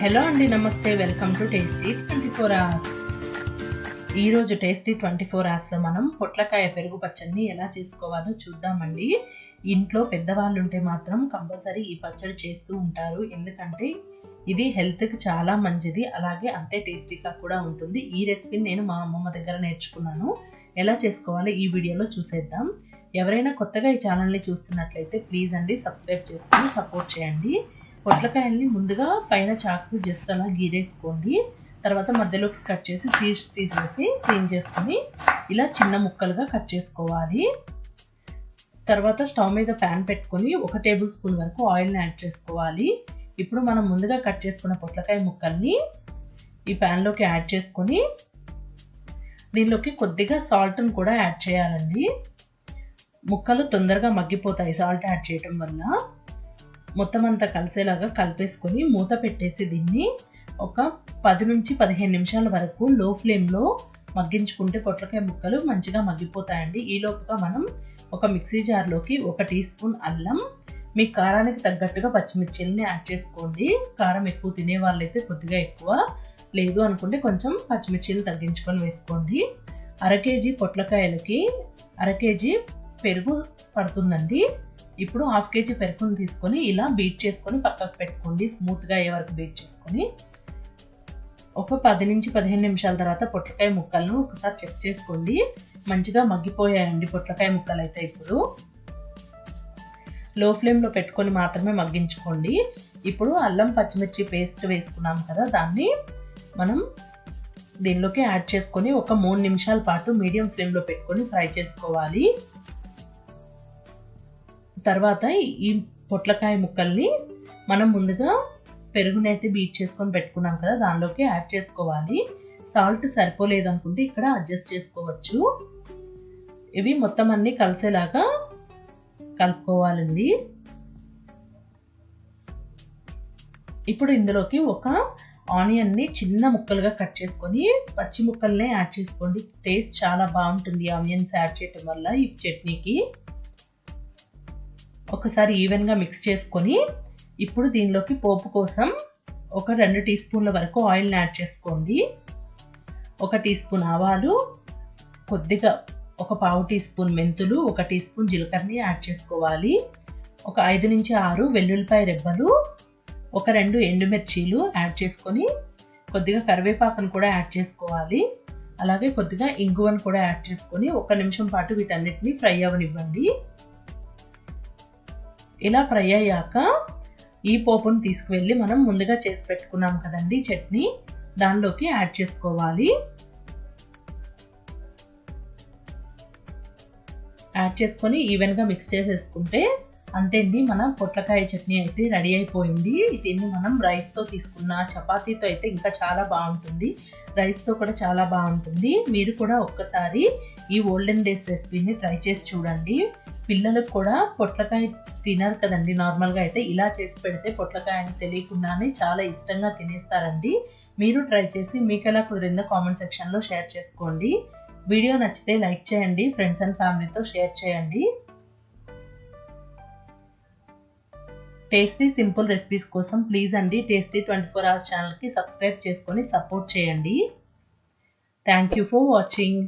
Hello అండి నమస్తే welcome to tasty twenty four hours ఈరోజు టేస్టీ ట్వంటీ ఫోర్ అవర్స్లో మనం పొట్లకాయ పెరుగు పచ్చడిని ఎలా చేసుకోవాలో చూద్దామండి. ఇంట్లో పెద్దవాళ్ళు ఉంటే మాత్రం కంపల్సరీ ఈ పచ్చడి చేస్తూ ఉంటారు. ఎందుకంటే ఇది హెల్త్కి చాలా మంచిది. అలాగే అంతే టేస్టీగా కూడా ఉంటుంది. ఈ రెసిపీని నేను మా అమ్మమ్మ దగ్గర నేర్చుకున్నాను. ఎలా చేసుకోవాలో ఈ వీడియోలో చూసేద్దాం. ఎవరైనా కొత్తగా ఈ ఛానల్ని చూస్తున్నట్లయితే ప్లీజ్ అండి సబ్స్క్రైబ్ చేసుకొని సపోర్ట్ చేయండి. పొట్లకాయల్ని ముందుగా పైన చాకు జస్ట్ అలా గీరేసుకోండి. తర్వాత మధ్యలోకి కట్ చేసి సీడ్స్ తీసేసి క్లీన్ చేసుకొని ఇలా చిన్న ముక్కలుగా కట్ చేసుకోవాలి. తర్వాత స్టవ్ మీద ప్యాన్ పెట్టుకొని ఒక టేబుల్ స్పూన్ వరకు ఆయిల్ని యాడ్ చేసుకోవాలి. ఇప్పుడు మనం ముందుగా కట్ చేసుకున్న పొట్లకాయ ముక్కల్ని ఈ ప్యాన్లోకి యాడ్ చేసుకొని దీనిలోకి కొద్దిగా సాల్ట్ని కూడా యాడ్ చేయాలండి. ముక్కలు తొందరగా మగ్గిపోతాయి సాల్ట్ యాడ్ చేయటం వల్ల. మొత్తం అంతా కలిసేలాగా కలిపేసుకొని మూత పెట్టేసి దీన్ని ఒక పది నుంచి పదిహేను నిమిషాల వరకు లో ఫ్లేమ్లో మగ్గించుకుంటే పొట్లకాయ ముక్కలు మంచిగా మగ్గిపోతాయండి. ఈ మనం ఒక మిక్సీ జార్లోకి ఒక టీ స్పూన్ అల్లం మీ కారానికి తగ్గట్టుగా పచ్చిమిర్చిల్ని యాడ్ చేసుకోండి. కారం ఎక్కువ తినే వాళ్ళైతే కొద్దిగా ఎక్కువ లేదు అనుకుంటే కొంచెం పచ్చిమిర్చిలు తగ్గించుకొని వేసుకోండి. అర కేజీ పొట్లకాయలకి అర కేజీ పెరుగు పడుతుందండి. ఇప్పుడు హాఫ్ కేజీ పెరుగును తీసుకొని ఇలా బీట్ చేసుకొని పక్కకు పెట్టుకోండి. స్మూత్గా అయ్యే వరకు బీట్ చేసుకొని ఒక పది నుంచి పదిహేను నిమిషాల తర్వాత పొట్లకాయ ముక్కలను ఒకసారి చెక్ చేసుకోండి. మంచిగా మగ్గిపోయాయండి పొట్లకాయ ముక్కలు అయితే ఇప్పుడు లో ఫ్లేమ్లో పెట్టుకొని మాత్రమే మగ్గించుకోండి. ఇప్పుడు అల్లం పచ్చిమిర్చి పేస్ట్ వేసుకున్నాం కదా దాన్ని మనం దీనిలోకి యాడ్ చేసుకొని ఒక మూడు నిమిషాల పాటు మీడియం ఫ్లేమ్లో పెట్టుకొని ఫ్రై చేసుకోవాలి. తర్వాత ఈ పొట్లకాయ ముక్కల్ని మనం ముందుగా పెరుగునైతే బీట్ చేసుకొని పెట్టుకున్నాం కదా దానిలోకి యాడ్ చేసుకోవాలి. సాల్ట్ సరిపోలేదు అనుకుంటే ఇక్కడ అడ్జస్ట్ చేసుకోవచ్చు. ఇవి మొత్తం అన్ని కలిసేలాగా కలుపుకోవాలండి. ఇప్పుడు ఇందులోకి ఒక ఆనియన్ని చిన్న ముక్కలుగా కట్ చేసుకొని పచ్చి ముక్కల్నే యాడ్ చేసుకోండి. టేస్ట్ చాలా బాగుంటుంది ఆనియన్స్ యాడ్ చేయటం వల్ల ఈ చట్నీకి. ఒకసారి ఈవెన్గా మిక్స్ చేసుకొని ఇప్పుడు దీనిలోకి పోపు కోసం ఒక రెండు టీ స్పూన్ల వరకు ఆయిల్ని యాడ్ చేసుకోండి. ఒక టీ స్పూన్ ఆవాలు కొద్దిగా ఒక పావు టీ స్పూన్ మెంతులు ఒక టీ స్పూన్ జీలకర్రని యాడ్ చేసుకోవాలి. ఒక ఐదు నుంచి ఆరు వెల్లుల్లిపాయ రెబ్బలు ఒక రెండు ఎండుమిర్చీలు యాడ్ చేసుకొని కొద్దిగా కరివేపాకును కూడా యాడ్ చేసుకోవాలి. అలాగే కొద్దిగా ఇంగువను కూడా యాడ్ చేసుకొని ఒక నిమిషం పాటు వీటన్నిటిని ఫ్రై అవ్వనివ్వండి ఇలా ఫ్రై అయ్యాక ఈ పోపును తీసుకువెళ్ళి మనం ముందుగా చేసి పెట్టుకున్నాం కదండి చట్నీ. దానిలోకి యాడ్ చేసుకోవాలి. యాడ్ చేసుకొని ఈవెన్గా మిక్స్ చేసేసుకుంటే అంతే అండి మన పొట్లకాయ చట్నీ అయితే రెడీ అయిపోయింది. దీన్ని మనం రైస్తో తీసుకున్న చపాతీతో అయితే ఇంకా చాలా బాగుంటుంది. రైస్తో కూడా చాలా బాగుంటుంది. మీరు కూడా ఒక్కసారి ఈ ఓల్డెన్ డేస్ రెసిపీని ట్రై చేసి చూడండి. పిల్లలకు కూడా పొట్లకాయ తినరు కదండి నార్మల్గా అయితే ఇలా చేసి పెడితే పొట్లకాయ అని తెలియకుండానే చాలా ఇష్టంగా తినేస్తారండి. మీరు ట్రై చేసి మీకు ఎలా కుదిరిందో కామెంట్ సెక్షన్లో షేర్ చేసుకోండి. వీడియో నచ్చితే లైక్ చేయండి ఫ్రెండ్స్ అండ్ ఫ్యామిలీతో షేర్ చేయండి. టేస్టీ సింపుల్ రెసిపీస్ కోసం ప్లీజ్ అండి టేస్టీ ట్వంటీ ఫోర్ అవర్స్ ఛానల్కి సబ్స్క్రైబ్ చేసుకొని సపోర్ట్ చేయండి. Thank you for watching